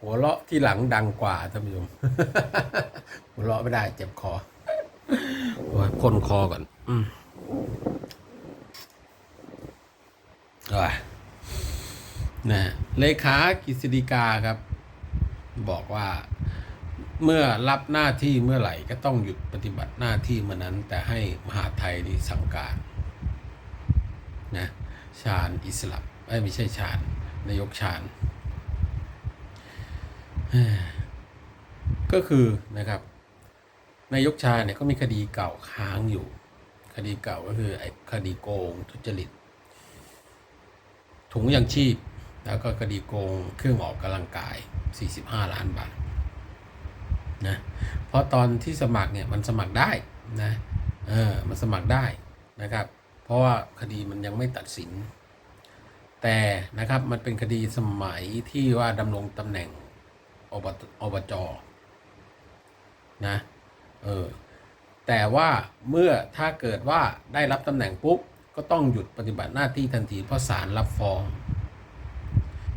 หัวเราะที่หลังดังกว่าท่านผู้ชมหัวเราะไม่ได้เจ็บคอโอ้ยพ่นคอก่อน อืมอะนะเลขากฤษฎีกาครับ บอกว่าเมื่อรับหน้าที่เมื่อไหร่ก็ต้องหยุดปฏิบัติหน้าที่เมื่อนั้น แต่ให้มหาไทยนี่สั่งการนะชาญอิสระเอ้ยไม่ใช่ชาญ นายกชาญก็คือนะครับนายกชาเนี่ยก็มีคดีเก่าค้างอยู่ คดีเก่าก็คือไอ้คดีโกงทุจริต ถุงยังชีพ แล้วก็คดีโกงเครื่องออกกำลังกาย 45 ล้านบาทนะเพราะตอนที่สมัครเนี่ยมันสมัครได้นะเออมันสมัครได้นะครับ เพราะว่าคดีมันยังไม่ตัดสิน แต่นะครับมันเป็นคดีสมัยที่ว่าดำรงตำแหน่งอบอบจนะเออแต่ว่าเมื่อถ้าเกิดว่าได้รับตำแหน่งปุ๊บ ก็ต้องหยุดปฏิบัติหน้าที่ทันทีเพราะศาลรับฟ้อง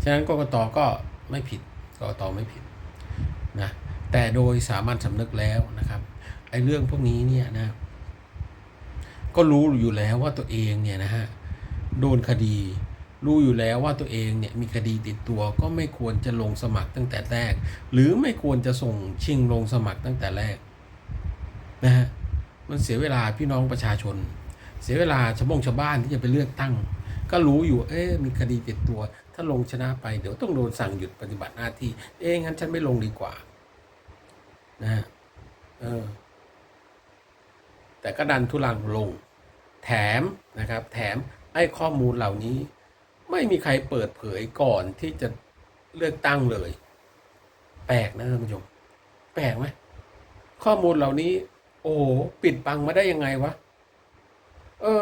ฉะนั้นกกตก็ไม่ผิดกกตไม่ผิดนะแต่โดยสามัญสำนึกแล้วนะครับไอ้เรื่องพวกนี้เนี่ยนะก็รู้อยู่แล้วว่าตัวเองเนี่ยนะฮะโดนคดี รู้อยู่แล้วว่าตัวเองเนี่ยมีคดีติดตัวก็ไม่ควรจะลงสมัครตั้งแต่แรก หรือไม่ควรจะส่งชิงลงสมัครตั้งแต่แรกนะฮะมันเสียเวลาพี่น้องประชาชน เสียเวลาชาวบงชาวบ้านที่จะไปเลือกตั้ง ก็รู้อยู่เอ๊ะมีคดีติดตัว ถ้าลงชนะไปเดี๋ยวต้องโดนสั่งหยุดปฏิบัติหน้าที่ เอ๊ะงั้นฉันไม่ลงดีกว่านะฮะเออแต่ก็ดันทุลังลง แถมนะครับ แถมไอ้ข้อมูลเหล่านี้ ไม่มีใครเปิดเผยก่อนที่จะเลือกตั้งเลย แปลกนะท่านผู้ชมแปลกไหมข้อมูลเหล่านี้ โอ้โหปิดบังมาได้ยังไงวะเออ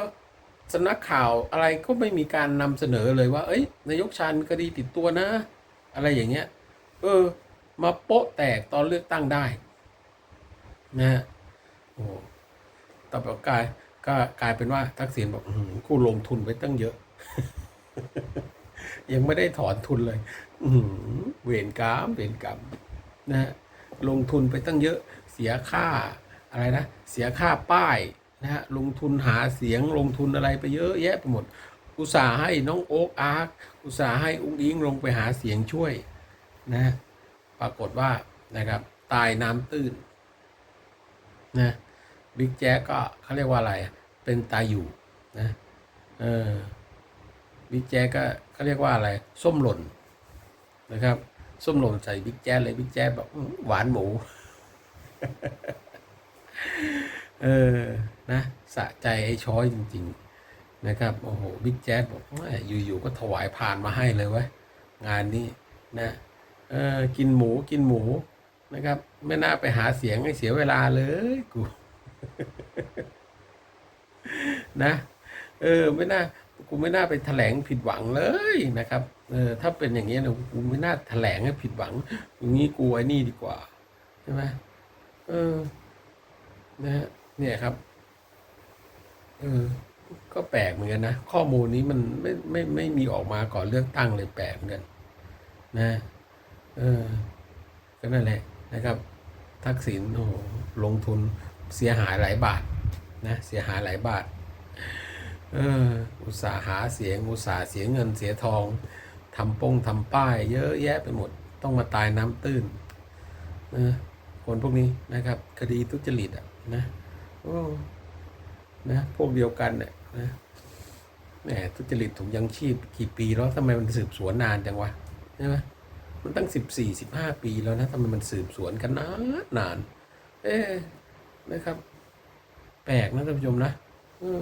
สำนักข่าวอะไรก็ไม่มีการนำเสนอเลยว่า เอ้ยนายกชาญมีคดีติดตัวนะ อะไรอย่างเงี้ย เออ มาโป๊ะแตกตอนเลือกตั้งได้นะฮะโอ้ต่อไปกลายก็กลายเป็นว่าทักษิณบอกอื้อหือกูลงทุนไปตั้งเยอะ ยังไม่ได้ถอนทุนเลย อื้อหือเวรกรรมเวรกรรมนะฮะลงทุนไปตั้งเยอะเสียค่าอะไรนะ เสียค่าป้ายนะฮะลงทุนหาเสียงลงทุนอะไรไปเยอะแยะไปหมด อุตส่าห์ให้น้องโอ๊กอาร์คอุตส่าห์ให้อุ้งอิงลงไปหาเสียงช่วยนะฮะปรากฏว่านะครับ ตายน้ำตื้นนะบิ๊กแจ๊กก็เขาเรียกว่าอะไร เป็นตายอยู่นะเออ บิ๊กแจ๊กก็เขาเรียกว่าอะไร ส้มหล่นนะครับ ส้มหล่นใส่บิ๊กแจ๊เลยบิ๊กแจ๊แบบหวานหมู เออนะสะใจไอ้ช้อยจริง ๆ นะครับโอ้โหบิ๊กแจ๊บอกว่าอยู่ๆก็ถวายพานมาให้เลยเว้ยงานนี้นะเออกินหมูกินหมูนะครับ ไม่น่าไปหาเสียงให้เสียเวลาเลยกูนะ เออ ไม่น่า กูไม่น่าไปแถลงผิดหวังเลยนะครับเออถ้าเป็นอย่างเงี้ยนะกูไม่น่าแถลงให้ผิดหวังอย่างนี้กูไอ้นี่ดีกว่าใช่ไหมเออนะฮะเนี่ยครับเออก็แปลกเหมือนกันนะข้อมูลนี้มันไม่ไม่ไม่มีออกมาก่อนเลือกตั้งเลยแปลกเหมือนกันนะเออก็นั่นแหละนะครับ ทักษิณโอ้ลงทุนเสียหายหลายบาทนะเสียหายหลายบาท เอออุตสาหาเสียงอุตสาหเสียเงินเสียทองทำป้งทำป้าย เยอะแยะไปหมด ต้องมาตายน้ำตื้นเออคนพวกนี้นะครับ คดีทุจริตอะนะโอ้นะพวกเดียวกันเนี่ยนะแหมทุจริตถุงยังชีพกี่ปีแล้วทำไมมันสืบสวนนานจังวะใช่ไหมมันตั้งสิบสี่สิบห้าปีแล้วนะทำไมมันสืบสวนกันนานนาน เอ๊ะนะครับ แปลกนะท่านผู้ชมนะออ